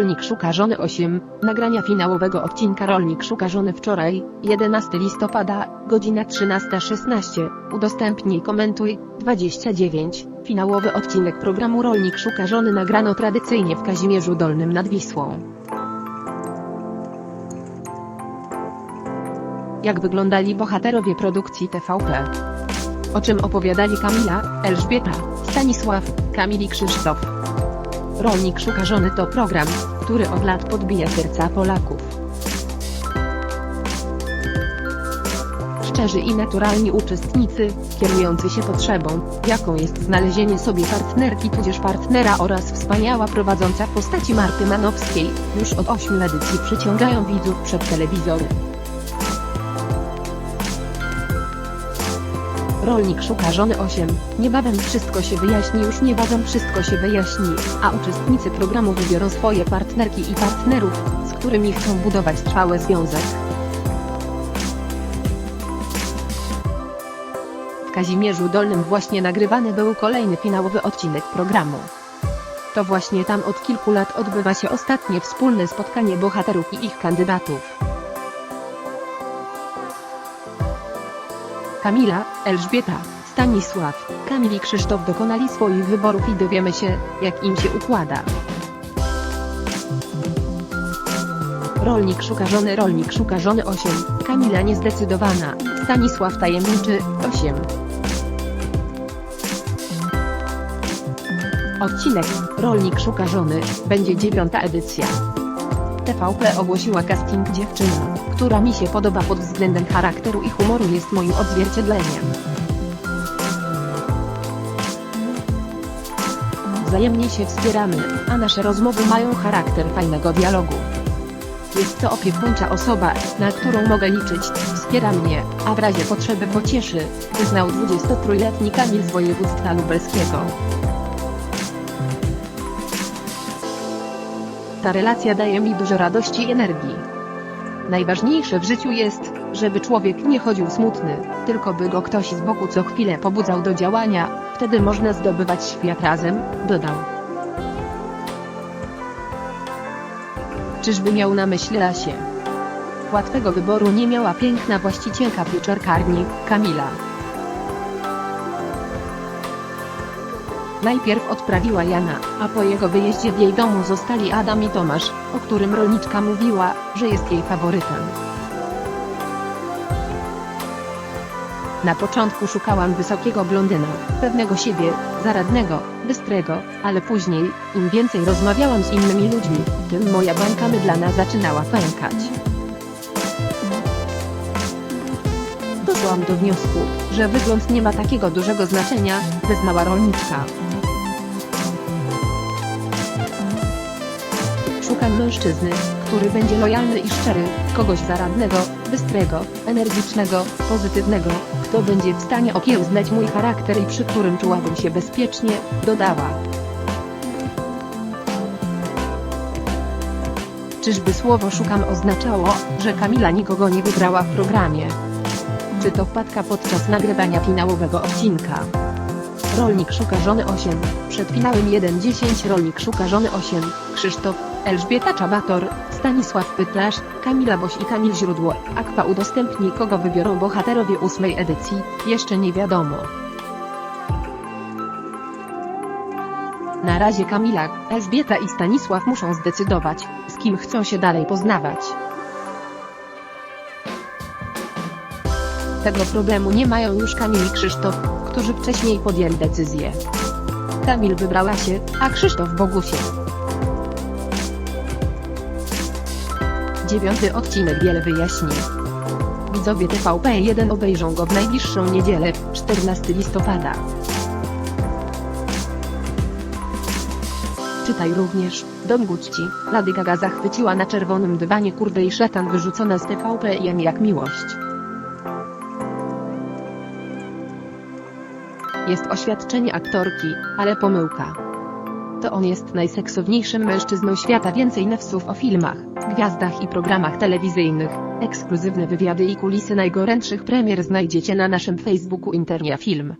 Rolnik szuka żony 8. Nagrania finałowego odcinka Rolnik szuka żony wczoraj, 11 listopada, godzina 13.16. Udostępnij komentuj. 29. Finałowy odcinek programu Rolnik szuka żony nagrano tradycyjnie w Kazimierzu Dolnym nad Wisłą. Jak wyglądali bohaterowie produkcji TVP? O czym opowiadali Kamila, Elżbieta, Stanisław, Kamil i Krzysztof? Rolnik szuka żony to program, który od lat podbija serca Polaków. Szczerzy i naturalni uczestnicy, kierujący się potrzebą, jaką jest znalezienie sobie partnerki tudzież partnera oraz wspaniała prowadząca postaci Marty Manowskiej, już od 8 edycji przyciągają widzów przed telewizory. Rolnik szuka żony 8. Niebawem wszystko się wyjaśni, już niebawem wszystko się wyjaśni, a uczestnicy programu wybiorą swoje partnerki i partnerów, z którymi chcą budować trwały związek. W Kazimierzu Dolnym właśnie nagrywany był kolejny finałowy odcinek programu. To właśnie tam od kilku lat odbywa się ostatnie wspólne spotkanie bohaterów i ich kandydatów. Kamila, Elżbieta, Stanisław, Kamil i Krzysztof dokonali swoich wyborów i dowiemy się, jak im się układa. Rolnik szuka żony Rolnik szuka żony 8, Kamila niezdecydowana, Stanisław tajemniczy, 8. Odcinek, Rolnik szuka żony, będzie dziewiąta edycja. TVP ogłosiła casting dziewczyna, która mi się podoba pod względem charakteru i humoru jest moim odzwierciedleniem. Wzajemnie się wspieramy, a nasze rozmowy mają charakter fajnego dialogu. Jest to opiekuńcza osoba, na którą mogę liczyć, wspiera mnie, a w razie potrzeby pocieszy, wyznał 23-letni Kamil z województwa lubelskiego. Ta relacja daje mi dużo radości i energii. Najważniejsze w życiu jest, żeby człowiek nie chodził smutny, tylko by go ktoś z boku co chwilę pobudzał do działania, wtedy można zdobywać świat razem, dodał. Czyżby miał na myśli Lasię? Łatwego wyboru nie miała piękna właścicielka pieczarkarni, Kamila. Najpierw odprawiła Jana, a po jego wyjeździe w jej domu zostali Adam i Tomasz, o którym rolniczka mówiła, że jest jej faworytem. Na początku szukałam wysokiego blondyna, pewnego siebie, zaradnego, bystrego, ale później, im więcej rozmawiałam z innymi ludźmi, tym moja bańka mydlana zaczynała pękać. Doszłam do wniosku, że wygląd nie ma takiego dużego znaczenia, wyznała rolniczka. Szukam mężczyzny, który będzie lojalny i szczery, kogoś zaradnego, bystrego, energicznego, pozytywnego, kto będzie w stanie okiełznać mój charakter i przy którym czułabym się bezpiecznie, dodała. Czyżby słowo szukam oznaczało, że Kamila nikogo nie wybrała w programie? Czy to wpadka podczas nagrywania finałowego odcinka? Rolnik szuka żony 8, przed finałem 1-10 Rolnik szuka żony 8, Krzysztof, Elżbieta Czabator, Stanisław Pytlarz, Kamila Boś i Kamil Źródło, Akwa udostępni kogo wybiorą bohaterowie ósmej edycji, jeszcze nie wiadomo. Na razie Kamila, Elżbieta i Stanisław muszą zdecydować, z kim chcą się dalej poznawać. Tego problemu nie mają już Kamil i Krzysztof, którzy wcześniej podjęli decyzję. Kamil wybrała się, a Krzysztof Bogusie. Dziewiąty odcinek wiele wyjaśni. Widzowie TVP1 obejrzą go w najbliższą niedzielę, 14 listopada. Czytaj również, Dom Gucci, Lady Gaga zachwyciła na czerwonym dywanie kurwę i szatan wyrzucona z TVP1 jak miłość. Jest oświadczenie aktorki, ale pomyłka. To on jest najseksowniejszym mężczyzną świata więcej newsów o filmach, gwiazdach i programach telewizyjnych, ekskluzywne wywiady i kulisy najgorętszych premier znajdziecie na naszym Facebooku Internia Film.